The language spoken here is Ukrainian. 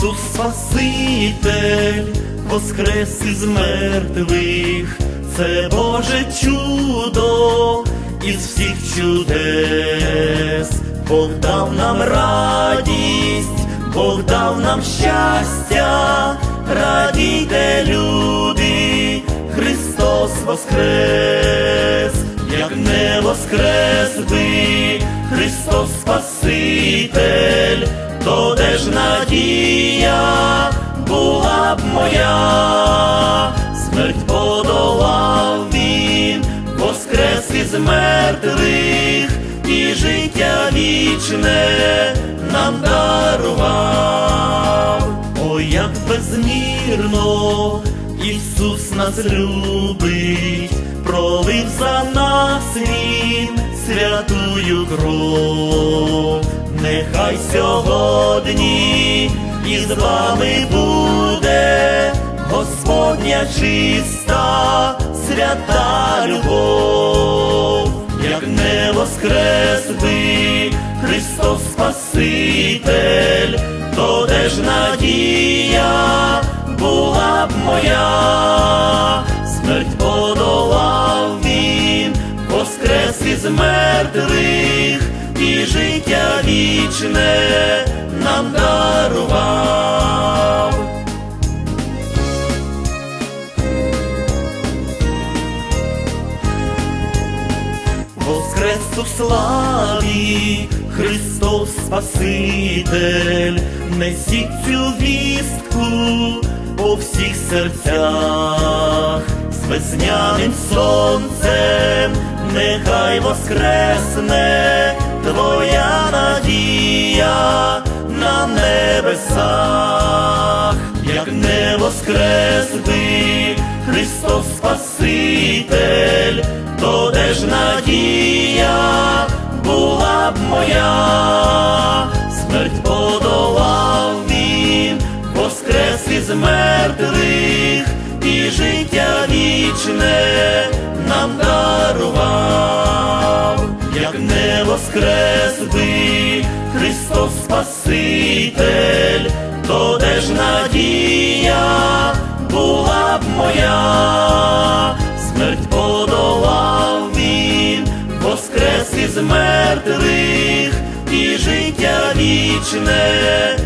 Ісус Спаситель, воскрес із мертвих, це Боже чудо із всіх чудес, Бог дав нам радість, Бог дав нам щастя, радійте, люди, Христос воскрес, як не воскрес би, Христос Спаситель, то де ж надія була б моя, смерть подолав він, воскрес із мертвих і життя вічне нам дарував. Ой, як безмірно Ісус нас любить, пролив за нас Він святую кров. Нехай сьогодні із вами буде Господня чиста, свята любов, як не воскрес би Христос Спаситель, то де ж надія була б моя, смерть подолав він, воскрес із мертвих і життя вічне нам дарував. Воскрес у славі, Христос Спаситель, несіть цю вістку по всіх серцях, з весняним сонцем, нехай воскресне твоя надія на небесах, як не воскресби, Христос Спаситель, то де ж надія була б моя, смерть подолав він, воскрес із мертвих воскрес би Христос Спаситель, то де ж надія була б моя, смерть подолав він, воскрес із мертвих і життя вічне